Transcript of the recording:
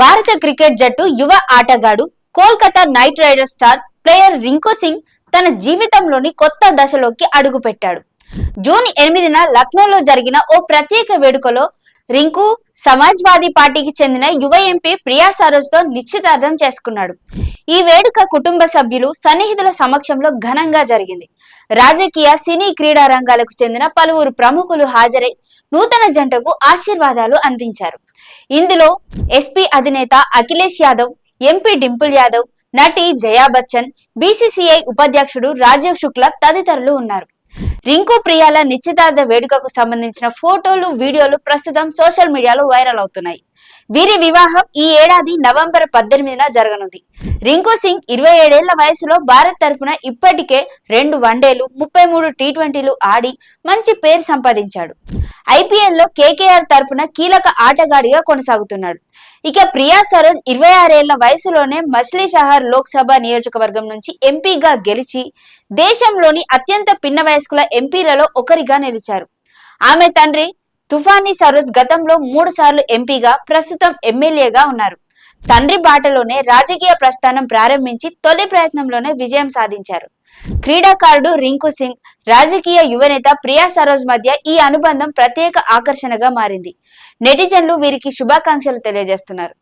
భారత క్రికెట్ జట్టు యువ ఆటగాడు Kolkata knight riders star player Rinku Singh తన జీవితంలోని కొత్త దశలోకి అడుగుపెట్టాడు. జూన్ ఎనిమిదిన లక్నోలో జరిగిన ఓ ప్రత్యేక వేడుకలో రింకు సమాజ్వాదీ పార్టీకి చెందిన యువ ఎంపీ ప్రియా సరోజ్తో నిశ్చితార్థం చేసుకున్నాడు. ఈ వేడుక కుటుంబ సభ్యులు సన్నిహితుల సమక్షంలో ఘనంగా జరిగింది. రాజకీయ సినీ క్రీడా రంగాలకు చెందిన పలువురు ప్రముఖులు హాజరై నూతన జంటకు ఆశీర్వాదాలు అందించారు. ఇందులో ఎస్పీ అధినేత అఖిలేష్ యాదవ్ ఎంపీ డింపుల్ యాదవ్ నటి జయా బచ్చన్ బీసీసీఐ ఉపాధ్యక్షుడు రాజీవ్ శుక్లా తదితరులు ఉన్నారు. రింకు ప్రియాల నిశ్చితార్థ వేడుకకు సంబంధించిన ఫోటోలు వీడియోలు ప్రస్తుతం సోషల్ మీడియాలో వైరల్ అవుతున్నాయి. వీరి వివాహం ఈ ఏడాది నవంబర్ పద్దెనిమిదిన జరగనుంది. రింకు సింగ్ ఇరవై ఏడేళ్ళ వయసులో భారత్ తరపున ఇప్పటికే రెండు వన్డేలు ముప్పై మూడు టీ ట్వంటీలు ఆడి మంచి పేరు సంపాదించాడు. ఐపీఎల్లో కేకేఆర్ తరపున కీలక ఆటగాడిగా కొనసాగుతున్నాడు. ఇక ప్రియా సరోజ్ ఇరవై ఆరేళ్ళ వయసులోనే మచిలీషహర్ లోక్సభ నియోజకవర్గం నుంచి ఎంపీగా గెలిచి దేశంలోని అత్యంత పిన్న వయస్కుల ఎంపీలలో ఒకరిగా నిలిచారు. ఆమె తండ్రి తుఫానీ సరోజ్ గతంలో మూడు సార్లు ఎంపీగా ప్రస్తుతం ఎమ్మెల్యేగా ఉన్నారు. తండ్రి బాటలోనే రాజకీయ ప్రస్థానం ప్రారంభించి తొలి ప్రయత్నంలోనే విజయం సాధించారు. క్రీడాకారుడు రింకు సింగ్ రాజకీయ యువనేత ప్రియా సరోజ్ మధ్య ఈ అనుబంధం ప్రత్యేక ఆకర్షణగా మారింది. నెటిజన్లు వీరికి శుభాకాంక్షలు తెలియజేస్తున్నారు.